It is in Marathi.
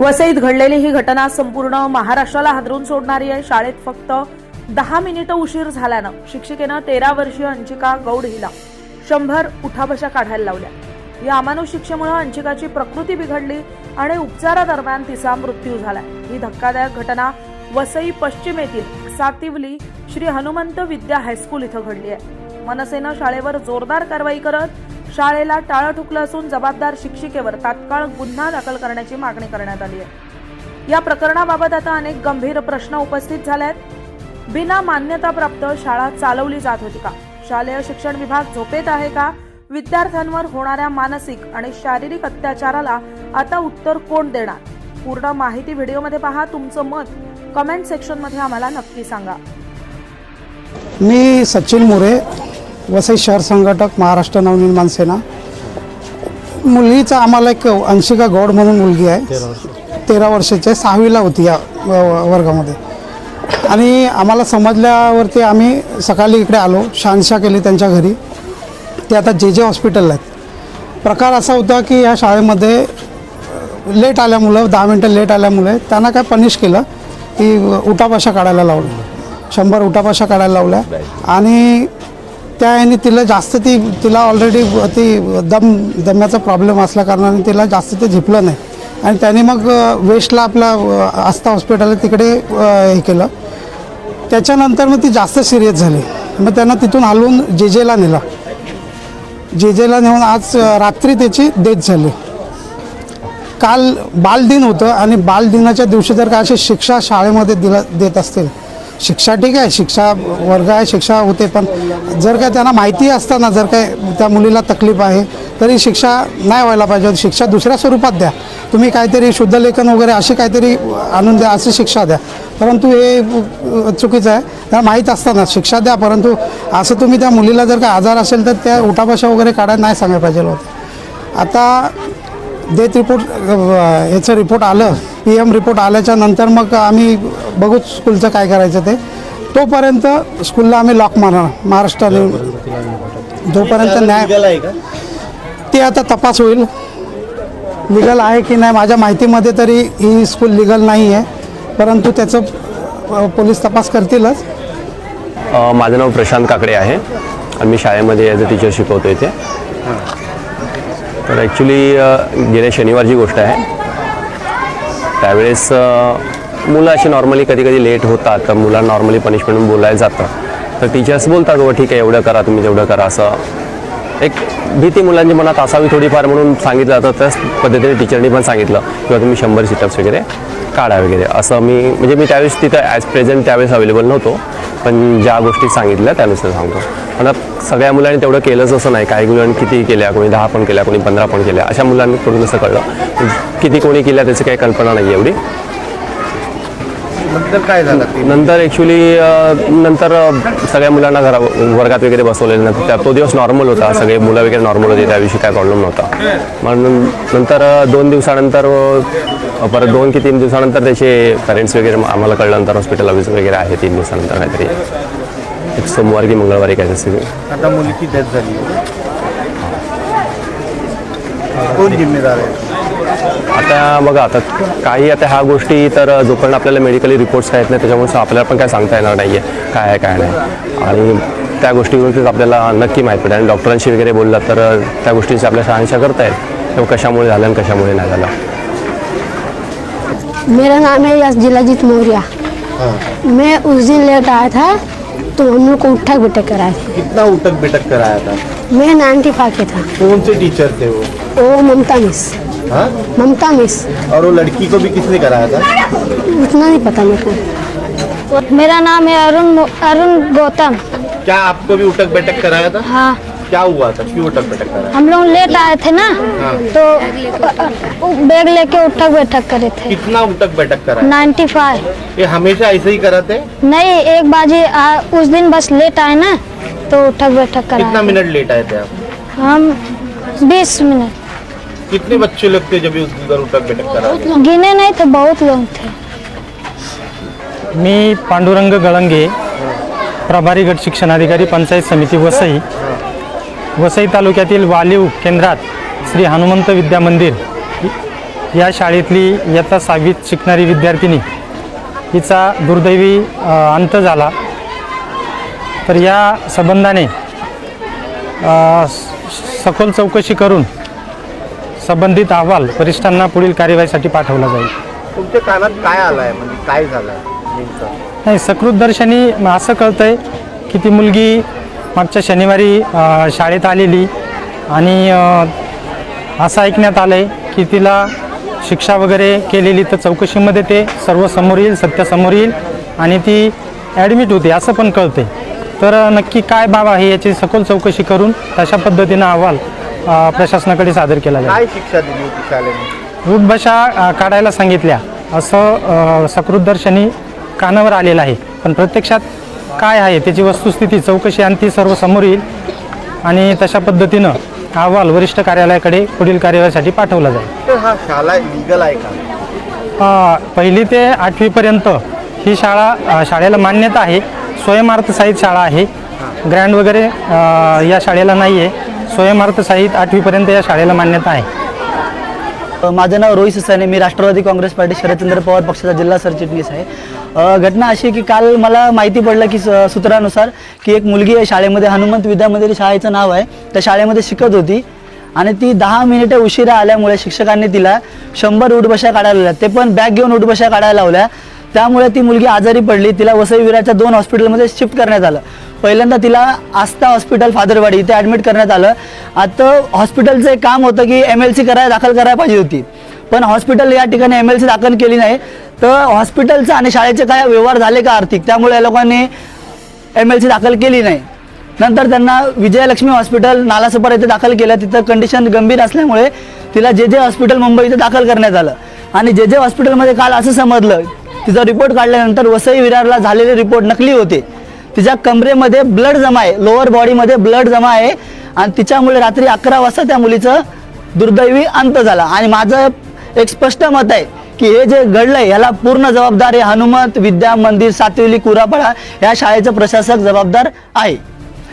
वसईत घडलेली ही घटना संपूर्ण महाराष्ट्राला हादरून सोडणारी आहे. शाळेत फक्त दहा मिनिटं उशीर झाल्यानं शिक्षिकेनं तेरा वर्षीय अंशिका गौड हिला शंभर उठाबशा काढायला लावल्या. या अमानुष शिक्षेमुळे अंशिकाची प्रकृती बिघडली आणि उपचारादरम्यान तिचा मृत्यू झाला. ही धक्कादायक घटना वसई पश्चिमेतील सातिवली श्री हनुमंत विद्या हायस्कूल इथं घडली आहे. मनसेनं शाळेवर जोरदार कारवाई करत शाळेला टाळं ठुकलं असून जबाबदार शिक्षिकेवर तात्काळ गुन्हा दाखल करण्याची मागणी करण्यात आली आहे. या प्रकरणाबाबत आता अनेक गंभीर प्रश्न उपस्थित झाले आहेत बिना मान्यताप्राप्त शाळा चालवली जात होती का? शालेय शिक्षण विभाग झोपेत आहे का? विद्यार्थ्यांवर होणाऱ्या मानसिक आणि शारीरिक अत्याचाराला आता उत्तर कोण देणार? पूर्ण माहिती व्हिडिओमध्ये पहा. तुमचं मत कमेंट सेक्शनमध्ये आम्हाला नक्की सांगा. मी सचिन मोरे वसई शहर संघटक महाराष्ट्र नवनिर्माण सेना. मुलीचा आम्हाला एक अंशिका गौड म्हणून मुलगी आहे. तेरा वर्षाची सहावीला होती या वर्गामध्ये. आणि आम्हाला समजल्यावरती आम्ही सकाळी इकडे आलो शहानशा केली त्यांच्या घरी. ते आता जे जे हॉस्पिटलला आहेत. प्रकार असा होता की या शाळेमध्ये लेट आल्यामुळं दहा मिनटं लेट आल्यामुळे त्यांना काय पनिश केलं की उठापाशा काढायला लावलं. शंभर उठापाशा काढायला लावल्या. आणि त्या याने तिला जास्त ती तिला ऑलरेडी ती दम दम्याचा प्रॉब्लेम असल्या कारणाने तिला जास्त ते झिपलं नाही. आणि त्याने मग वेस्टला आपला आस्था हॉस्पिटल तिकडे हे केलं. त्याच्यानंतर मग ती जास्त सिरियस झाली. मग त्यांना तिथून हलवून जे जेला नेलं. जे जेला नेऊन आज रात्री त्याची डेथ झाली. काल बालदिन होतं आणि बालदिनाच्या दिवशी जर का अशी शिक्षा शाळेमध्ये दिला देत असतील शिक्षा ठीक आहे शिक्षा वर्ग आहे शिक्षा होते पण जर काय त्यांना माहिती असताना जर काय त्या मुलीला तकलीफ आहे तरी शिक्षा नाही व्हायला पाहिजे. शिक्षा दुसऱ्या स्वरूपात द्या. तुम्ही काहीतरी शुद्धलेखन वगैरे अशी काहीतरी आणून द्या अशी शिक्षा द्या. परंतु हे चुकीचं आहे. त्यांना माहीत असताना शिक्षा द्या परंतु असं तुम्ही त्या मुलीला जर काय आजार असेल तर त्या उठापाशा वगैरे काढायला नाही सांगायला पाहिजे होतं. आता डेथ रिपोर्ट याचं रिपोर्ट आलं पी एम रिपोर्ट आल्याच्यानंतर मग आम्ही बघू स्कूलचं काय करायचं ते. तोपर्यंत स्कूलला आम्ही लॉक मारणार महाराष्ट्राने. जोपर्यंत न्याय ते आता तपास होईल. लिगल आहे की नाही माझ्या माहितीमध्ये तरी ही स्कूल लिगल नाही आहे परंतु त्याचं पोलीस तपास करतीलच. माझं नाव प्रशांत काकडे आहे. आणि मी शाळेमध्ये ॲज अ टीचर शिकवतो इथे. तर ॲक्च्युली uh, गेल्या शनिवारची गोष्ट आहे त्यावेळेस uh, मुलं अशी नॉर्मली कधी कधी लेट होतात तर मुलांना नॉर्मली पनिशमेंट म्हणून बोलायला जातं. तर टीचर्स बोलतात बाबा ठीक आहे एवढं करा तुम्ही तेवढं करा असं. एक भीती मुलांच्या मनात असावी थोडीफार म्हणून सांगितलं जातं त्याच पद्धतीने टीचरनी पण सांगितलं किंवा तुम्ही शंभर सिटअप्स वगैरे काढा वगैरे. असं मी म्हणजे मी त्यावेळेस तिथं ॲज प्रेझेंट त्यावेळेस अवेलेबल नव्हतो पण ज्या गोष्टी सांगितल्या त्यानुसार सांगतो. आता सगळ्या मुलांनी तेवढं केलंच असं नाही. काही मुलांनी किती केल्या कोणी दहा पण केल्या कोणी पंधरा पण केल्या. अशा मुलांनी कडून असं कळलं. किती कोणी केल्या त्याची काही कल्पना नाही एवढी. नंतर काय झालं? नंतर ॲक्च्युली नंतर सगळ्या मुलांना घरा वर्गात वगैरे बसवलेलं नंतर त्या तो दिवस नॉर्मल होता. सगळे मुलं वगैरे नॉर्मल होते. त्या दिवशी काय प्रॉब्लेम नव्हता. म्हणून नंतर दोन दिवसानंतर परत दोन की तीन दिवसानंतर त्याचे पॅरेंट्स वगैरे आम्हाला कळल्यानंतर हॉस्पिटल ऑफिस वगैरे आहे तीन दिवसानंतर काहीतरी. एक सोमवार की मंगळवारी काय तसं आता मुलीची डेथ झाली कोण जिम्मेदार आहे आता बघा आता काही आता ह्या गोष्टी तर जोपर्यंत आपल्याला मेडिकली रिपोर्ट्स काय येत नाही त्याच्यामुळे आपल्याला पण काय सांगता येणार नाही आहे काय आहे काय नाही आणि त्या गोष्टीवरतीच आपल्याला नक्की माहीत पडेल आणि डॉक्टरांशी वगैरे बोलला तर त्या गोष्टींची आपल्या शहानिशा करता येईल तेव्हा कशामुळे झालं आणि कशामुळे नाही झालं मेरा नाम है यश जिलाजीत मौर्य मैं उस दिन लेट आया था तो हम लोग को उठक बैठक कराया था। कितना उठक बैठक कराया था? मैं नाइन्टी फाइव के था। कौन से टीचर थे वो? वो ममता मिस। हाँ? ममता मिस। और वो लड़की को भी किसने कराया था? उतना नहीं पता मेरे को। मेरा नाम है अरुण अरुण गौतम। क्या आपको भी उठक बैठक कराया था? हाँ। क्या हुआ था? क्यों उठक बैठक कराया हम लोग लेट आए थे ना हाँ। तो बैग लेके उठक बैठक करे थे। कितना उठक बैठक कराया नाइन्टी फाइव। ये हमेशा ऐसे ही कराते नहीं एक बाजी आ, उस दिन बस लेट आए ना तो उठक बैठक कितना मिनट लेट आए थे आप? हम बीस मिनट। कितने बच्चे लोग थे जब उस दिन उठक बैठक करा गिने नहीं थे बहुत लोग थे। मी पांडुरंग गळंगे प्रभारी गट शिक्षणाधिकारी पंचायत समिती वसई वसई तालुक्यातील वालीव केंद्रात श्री हनुमंत विद्या मंदिर या शाळेतली इयत्ता सहावीत शिकणारी विद्यार्थिनी हिचा दुर्दैवी अंत झाला. तर या संबंधाने सखोल चौकशी करून संबंधित अहवाल वरिष्ठांना पुढील कार्यवाहीसाठी पाठवला जाईल. तुमच्या कानात काय आलाय? म्हणजे काय नेमकं? नाही सकृत दर्शनी असं कळतंय की ती मुलगी मागच्या शनिवारी शाळेत आलेली आणि असं ऐकण्यात आलं आहे की तिला शिक्षा वगैरे केलेली तर चौकशीमध्ये ते सर्व समोर येईल सत्य समोर येईल आणि ती ॲडमिट होती असं पण कळते तर नक्की काय बाब आहे याची सखोल चौकशी करून तशा पद्धतीनं अहवाल प्रशासनाकडे सादर केला जाईल. काय शिक्षा दिली होती शाळेने? रूटभाषा अ, काढायला सांगितल्या असं सकृतदर्शनी कानावर आलेलं आहे. पण प्रत्यक्षात काय आहे त्याची वस्तुस्थिती चौकशी आणि ती सर्व समोर येईल. आणि तशा पद्धतीनं अहवाल वरिष्ठ कार्यालयाकडे पुढील कार्यवाहीसाठी पाठवला जाईल. तर हा शाळा लिगल आहे का? अ, पहिली ते आठवीपर्यंत ही शाळा अ, शाळेला मान्यता आहे. स्वयंअर्थसहित शाळा आहे. ग्रँड वगैरे अ, या शाळेला नाही आहे स्वयंअर्थसहित आठवीपर्यंत या शाळेला मान्यता आहे. माझं नाव रोहित ससाने मी राष्ट्रवादी काँग्रेस पार्टी शरदचंद्र पवार पक्षाचा जिल्हा सरचिटणीस आहे. घटना अशी आहे की काल मला माहिती पडलं की स- सूत्रानुसार की एक मुलगी आहे शाळेमध्ये हनुमंत विद्या मंदिर शाळेचं नाव आहे. त्या शाळेमध्ये शिकत होती आणि ती दहा मिनिटे उशिरा आल्यामुळे शिक्षकांनी तिला शंभर उठबशा काढायला लावल्या. ते पण बॅग घेऊन उठबशा काढायला लावल्या. त्यामुळे ती मुलगी आजारी पडली. तिला वसई विराच्या दोन हॉस्पिटलमध्ये शिफ्ट करण्यात आलं. पहिल्यांदा तिला आस्था हॉस्पिटल फादरवाडी इथे ॲडमिट करण्यात आलं. आता हॉस्पिटलचं एक काम होतं की एम एल सी करायला दाखल करायला पाहिजे होती. पण हॉस्पिटल या ठिकाणी एम एल सी दाखल केली नाही. तर हॉस्पिटलचं आणि शाळेचे काय व्यवहार झाले का आर्थिक? त्यामुळे या लोकांनी एम एल सी दाखल केली नाही. नंतर त्यांना विजयलक्ष्मी हॉस्पिटल नालासोपारा इथे दाखल केलं. तिथं कंडिशन गंभीर असल्यामुळे तिला जे जे हॉस्पिटल मुंबई इथे दाखल करण्यात आलं. आणि जे जे हॉस्पिटलमध्ये काल असं समजलं तिचा रिपोर्ट काढल्यानंतर वसई विरारला झालेले रिपोर्ट नकली होते. तिच्या कमरेमध्ये ब्लड जमा आहे लोअर बॉडीमध्ये ब्लड जमा आहे आणि तिच्यामुळे रात्री अकरा वाजता त्या मुलीचं दुर्दैवी अंत झाला. आणि माझं एक स्पष्ट मत आहे की हे जे घडलंय याला पूर्ण जबाबदार हे हनुमंत विद्या मंदिर सातवेली कुरापाडा या शाळेचं प्रशासक जबाबदार आहे.